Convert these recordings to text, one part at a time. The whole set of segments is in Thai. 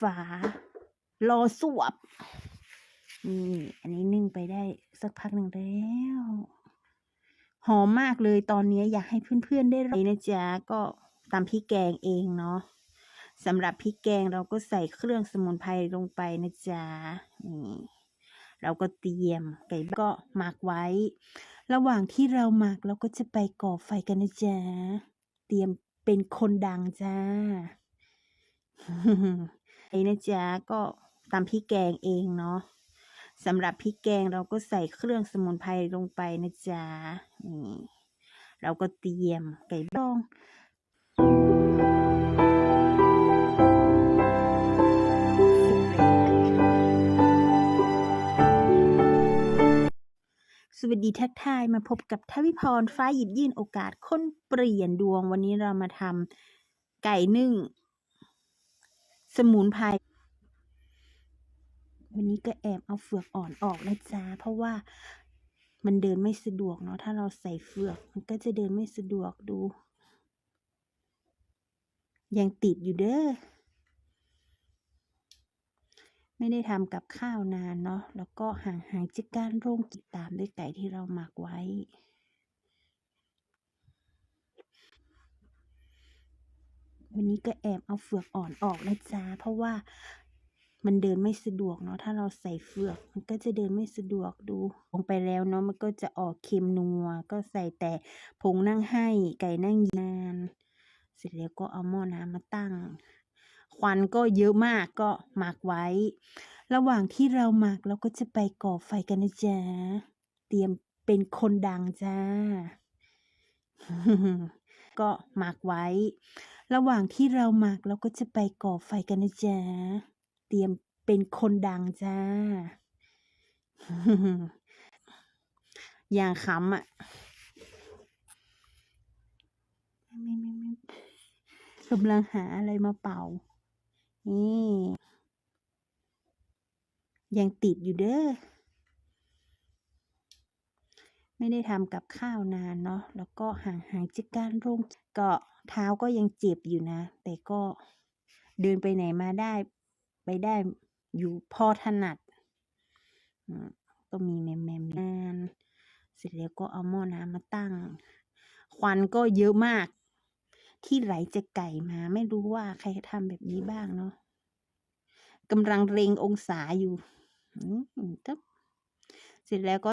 ฝารอสวบนี่อันนี้นึ่งไปได้สักพักหนึ่งแล้ว หอมมากเลยตอนนี้อยากให้เพื่อนๆได้รับนะจ๊ะก็ตำพริกแกงเองเนาะสำหรับพริกแกงเราก็ใส่เครื่องสมุนไพรลงไปนะจ๊ะนี่เราก็เตรียมไก่ก็หมักไว้ ระหว่างที่เราหมักเราก็จะไปก่อไฟกันนะจ๊ะเตรียมเป็นคนดังจ้า นะจ๊ะก็ตำพริกแกงเองเนาะสำหรับพริกแกงเราก็ใส่เครื่องสมุนไพรลงไปนะจ๊ะนี่เราก็เตรียมไก่บ้องสวัสดีทักทายมาพบกับทวิพรฟ้าหยิบยื่นโอกาสค้นเปลี่ยนดวงวันนี้เรามาทำไก่นึ่ง สมุนไพรวันนี้ก็แอบเอาเฟือกอ่อนออกนะจ๊ะเพราะว่ามันเดินไม่สะดวกเนาะถ้าเราใส่เฟือก มันก็จะเดินไม่สะดวกดู ยังติดอยู่เด้อไม่ได้ทำกับข้าวนานเนาะแล้วก็ห่างหายจากการโรงกิจตามด้วยไก่ที่เราหมักไว้ วันนี้ก็แอบเอาเฟือกอ่อนออกนะจ๊ะเพราะว่ามันเดินไม่สะดวกเนาะถ้าเราใส่เฟือก มันก็จะเดินไม่สะดวกดู ลงไปแล้วเนาะมันก็จะออกเค็มนัว ก็ใส่แต่ผงนั่งให้ไก่นั่งนาน เสร็จแล้วก็เอาหม้อน้ำมาตั้ง ควันก็เยอะมากก็หมักไว้ ระหว่างที่เราหมักเราก็จะไปก่อไฟกันนะจ๊ะเตรียมเป็นคนดังจ้าก็หมักไว้ ระหว่างที่เราหมักเราก็จะไปก่อไฟกันนะจ๊ะ เตรียมเป็นคนดังจ้า อย่างขำอะไม่ไม่ไม่กำลังหาอะไรมาเป่า นี่ ยังติดอยู่เด้อ ไม่ได้ทำกับข้าวนานเนาะแล้วก็ห่างหายจากการโรงก็เท้าก็ยังเจ็บอยู่นะ แต่ก็เดินไปไหนมาได้ไปได้อยู่พอถนัดก็มีแมมแมมนานเสร็จแล้วก็เอาหม้อน้ำมาตั้ง ควันก็เยอะมาก ที่ไหลจากไก่มา ไม่รู้ว่าใครทำแบบนี้บ้างเนาะกำลังเร็งองศาอยู่ เสร็จแล้วก็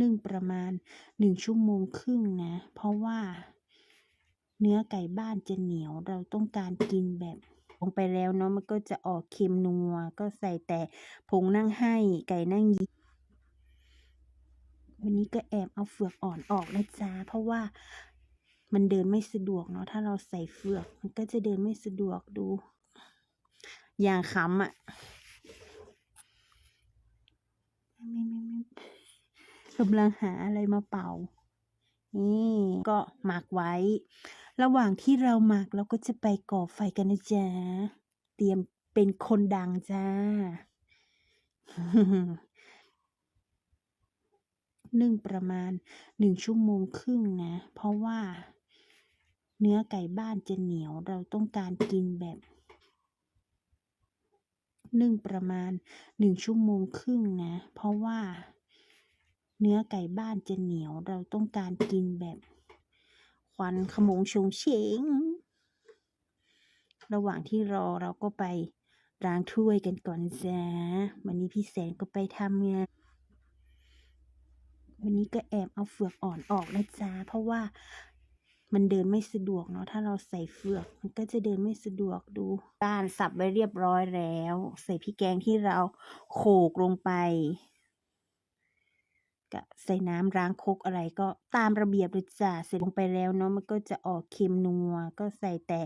นึ่งประมาณหนึ่งชั่วโมงครึ่งนะ เพราะว่า เนื้อไก่บ้านจะเหนียว เราต้องการกินแบบลงไปแล้วเนาะมันก็จะออกเค็มนัว ก็ใส่แต่ผงนั่งให้ไก่นั่งยีวันนี้ก็แอบเอาเฟือกอ่อนออกนะจ๊ะเพราะว่ามันเดินไม่สะดวกเนาะถ้าเราใส่เฟือก มันก็จะเดินไม่สะดวกดู อย่างขำอะ กำลังหาอะไรมาเป่า นี่ก็หมักไว้ ระหว่างที่เราหมักเราก็จะไปก่อไฟกันนะจ๊ะ เตรียมเป็นคนดังจ้า นึ่งประมาณหนึ่งชั่วโมงครึ่งนะ เพราะว่าเนื้อไก่บ้านจะเหนียวเราต้องการกินแบบนึ่งประมาณหนึ่งชั่วโมงครึ่งนะ เพราะว่า เนื้อไก่บ้านจะเหนียวเราต้องการกินแบบควันขมงชงเฉงระหว่างที่รอเราก็ไปล้างถ้วยกันก่อนจ้าวันนี้พี่แสนก็ไปทำงานวันนี้ก็แอบเอาเฟือกอ่อนออกนะจ๊ะเพราะว่ามันเดินไม่สะดวกเนาะถ้าเราใส่เฟือก มันก็จะเดินไม่สะดวกดูด้านสับไว้เรียบร้อยแล้ว ใส่พริกแกงที่เราโขลกลงไป ก็ใส่น้ำล้างคกอะไรก็ตามระเบียบเลยจ้ะเสร็จลงไปแล้วเนาะมันก็จะออกเค็มนัว ก็ใส่แต่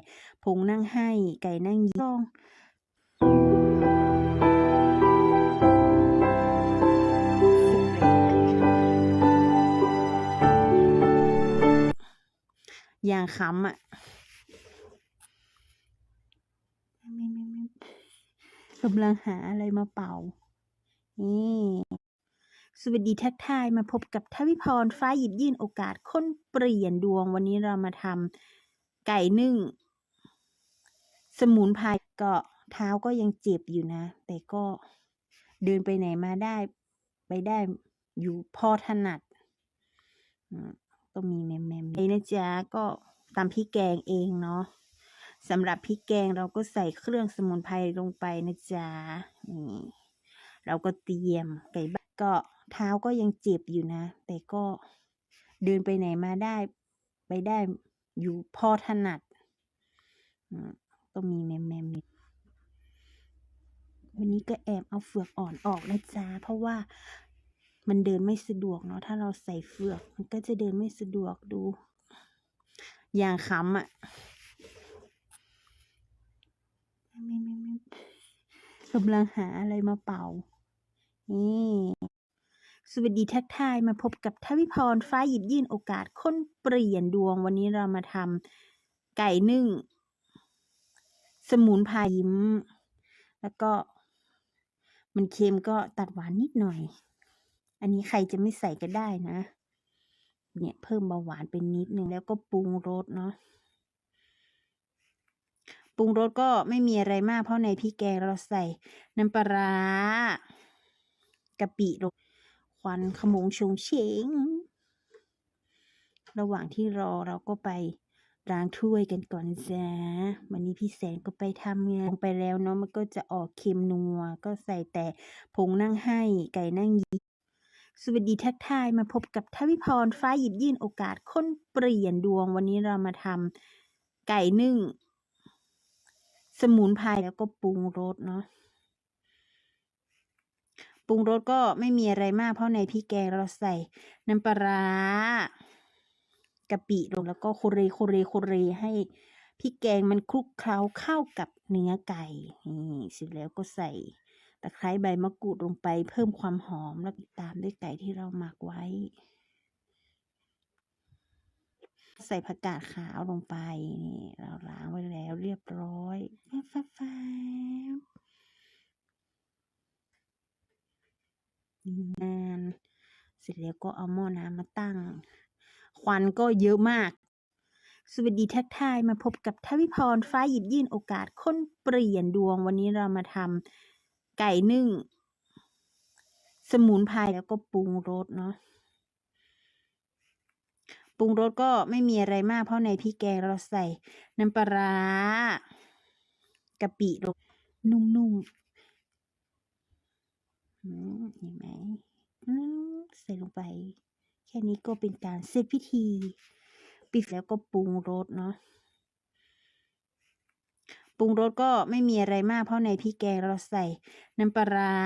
ผงนั่งให้ไก่นั่งยีต้องอย่างขำอะกำลังหาอะไรมาเป่านี่ สวัสดีทักทายมาพบกับทวิพรฟ้าหยิบยื่นโอกาสค้นเปลี่ยนดวงวันนี้เรามาทำไก่นึ่ง สมุนไพรก็เท้าก็ยังเจ็บอยู่นะ แต่ก็เดินไปไหนมาได้ ไปได้อยู่พอถนัดก็มีแมมแมมนี่นะจ๊ะก็ตำพริกแกงเองเนาะสำหรับพริกแกงเราก็ใส่เครื่องสมุนไพรลงไปนะจ๊ะนี่เราก็เตรียมไก่บ้าน ก็เท้าก็ยังเจ็บอยู่นะ แต่ก็เดินไปไหนมาได้ ไปได้อยู่พอถนัดอืมก็มีแมมแมมวันนี้ก็แอบเอาเฟือกอ่อนออกนะจ๊ะเพราะว่ามันเดินไม่สะดวกเนาะถ้าเราใส่เฟือก มันก็จะเดินไม่สะดวกดู อย่างขำอะไม่ไม่ไม่กำลังหาอะไรมาเป่า นี่สวัสดีทักทายมาพบกับทวิพรฟ้าหยิบยื่นโอกาสค้นเปลี่ยนดวงวันนี้เรามาทำไก่นึ่ง สมุนไพรยิ้ม แล้วก็ มันเค็มก็ตัดหวานนิดหน่อย อันนี้ใครจะไม่ใส่ก็ได้นะ เนี่ยเพิ่มเบาหวานเป็นนิดนึงแล้วก็ปรุงรสเนาะปรุงรสก็ไม่มีอะไรมากเพราะในพริกแกงเราใส่น้ำปลาร้า กะปิลงควันขมงชงเชงระหว่างที่รอเราก็ไปล้างถ้วยกันก่อนจ้าวันนี้พี่แสนก็ไปทำงานลงไปแล้วเนาะมันก็จะออกเค็มนัว ก็ใส่แต่ผงนั่งให้ไก่นั่งยีสวัสดีทักทายมาพบกับทวิพรฟ้าหยิบยื่นโอกาสค้นเปลี่ยนดวงวันนี้เรามาทำไก่นึ่ง สมุนไพรแล้วก็ปรุงรสเนาะ รุงรสก็ไม่มีอะไรมาก เพราะในพริกแกงเราใส่น้ำปลาร้ากะปิลงแล้วก็โคเรโคเรโคเรให้พริกแกงมันคลุกเคล้าเข้ากับเนื้อไก่นี่เสร็จแล้วก็ใส่ตะไคร้ใบมะกรูดลงไปเพิ่มความหอมแล้วตามด้วยไก่ที่เราหมักไว้ ใส่ผักกาดขาวลงไปนี่เราล้างไว้แล้วเรียบร้อยแฟบแฟบ แฟบนี่นานเสร็จแล้วก็เอาหม้อน้ำมาตั้ง ควันก็เยอะมาก สวัสดีทักทายมาพบกับทวิพรฟ้าหยิบยื่นโอกาสค้นเปลี่ยนดวงวันนี้เรามาทำไก่นึ่ง สมุนไพรแล้วก็ปรุงรสเนาะปรุงรสก็ไม่มีอะไรมากเพราะในพริกแกงเราใส่น้ำปลาร้ากะปิลงนุ่มๆอืม เห็นไหมใส่ลงไป แค่นี้ก็เป็นการเสร็จพิธี ปิดแล้วก็ปรุงรสเนาะปรุงรสก็ไม่มีอะไรมากเพราะในพริกแกงเราใส่น้ำปลาร้า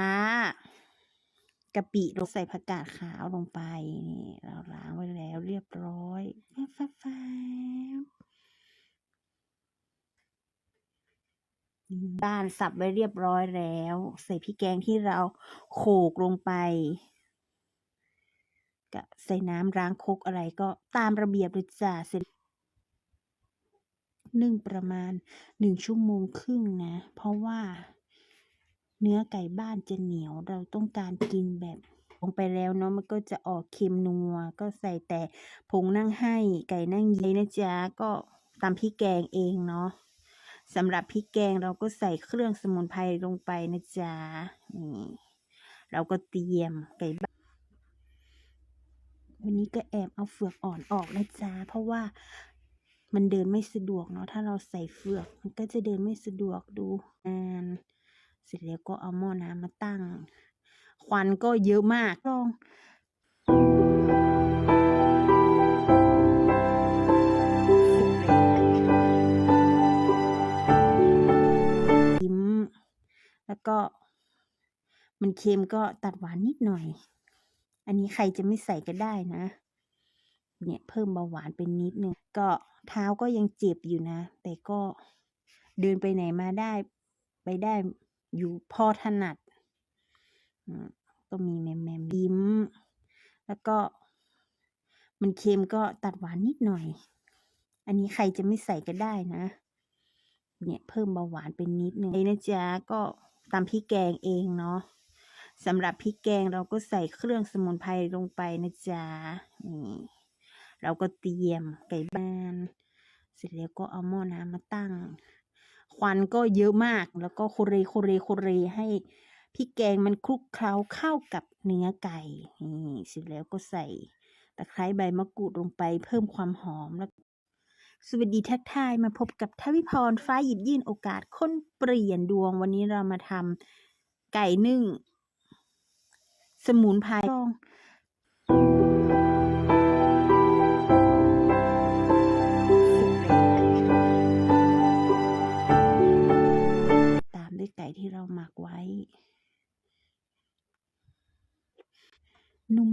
กะปิลงใส่ผักกาดขาวลงไปนี่เราล้างไว้แล้วเรียบร้อยแฟบแฟบ แฟบนี่บ้านสับไว้เรียบร้อยแล้ว ใส่พริกแกงที่เราโขลกลงไปก็ใส่น้ำล้างคกอะไรก็ตามระเบียบเลยจ้าเสร็จนึ่งประมาณหนึ่งชั่วโมงครึ่งนะ เพราะว่าเนื้อไก่บ้านจะเหนียวเราต้องการกินแบบลงไปแล้วเนาะมันก็จะออกเค็มนัว ก็ใส่แต่ผงนั่งให้ไก่นั่งยีนะจ๊ะก็ตำพริกแกงเองเนาะ สำหรับพริกแกงเราก็ใส่เครื่องสมุนไพรลงไปนะจ๊ะนี่เราก็เตรียมไก่บ้านวันนี้ก็แอบเอาเฟือกอ่อนออกนะจ๊ะเพราะว่ามันเดินไม่สะดวกเนาะถ้าเราใส่เฟือกมันก็จะเดินไม่สะดวกดูนานเสร็จแล้วก็เอาหม้อน้ำมาตั้ง ควันก็เยอะมากลอง แล้วก็ มันเค็มก็ตัดหวานนิดหน่อย อันนี้ใครจะไม่ใส่ก็ได้นะ เนี่ยเพิ่มเบาหวานเป็นนิดนึง ก็เท้าก็ยังเจ็บอยู่นะ แต่ก็เดินไปไหนมาได้ ไปได้อยู่พอถนัดอืมก็มีแมมแมมยิ้ม แล้วก็ มันเค็มก็ตัดหวานนิดหน่อย อันนี้ใครจะไม่ใส่ก็ได้นะ เนี่ยเพิ่มเบาหวานเป็นนิดนึงเลยนะจ๊ะก็ ตำพริกแกงเองเนาะสำหรับพริกแกงเราก็ใส่เครื่องสมุนไพรลงไปนะจ๊ะนี่เราก็เตรียมไก่บ้าน เสร็จแล้วก็เอาหม้อน้ำมาตั้ง ควันก็เยอะมากแล้วก็โคเรโคเรโคเรให้พริกแกงมันคลุกเคล้าเข้ากับเนื้อไก่นี่เสร็จแล้วก็ใส่ตะไคร้ใบมะกรูดลงไปเพิ่มความหอมแล้ว สวัสดีทักทายมาพบกับทวิพรฟ้าหยิบยื่นโอกาสค้นเปลี่ยนดวงวันนี้เรามาทำไก่นึ่ง สมุนไพรลงตามด้วยไก่ที่เราหมักไว้ นุ่ม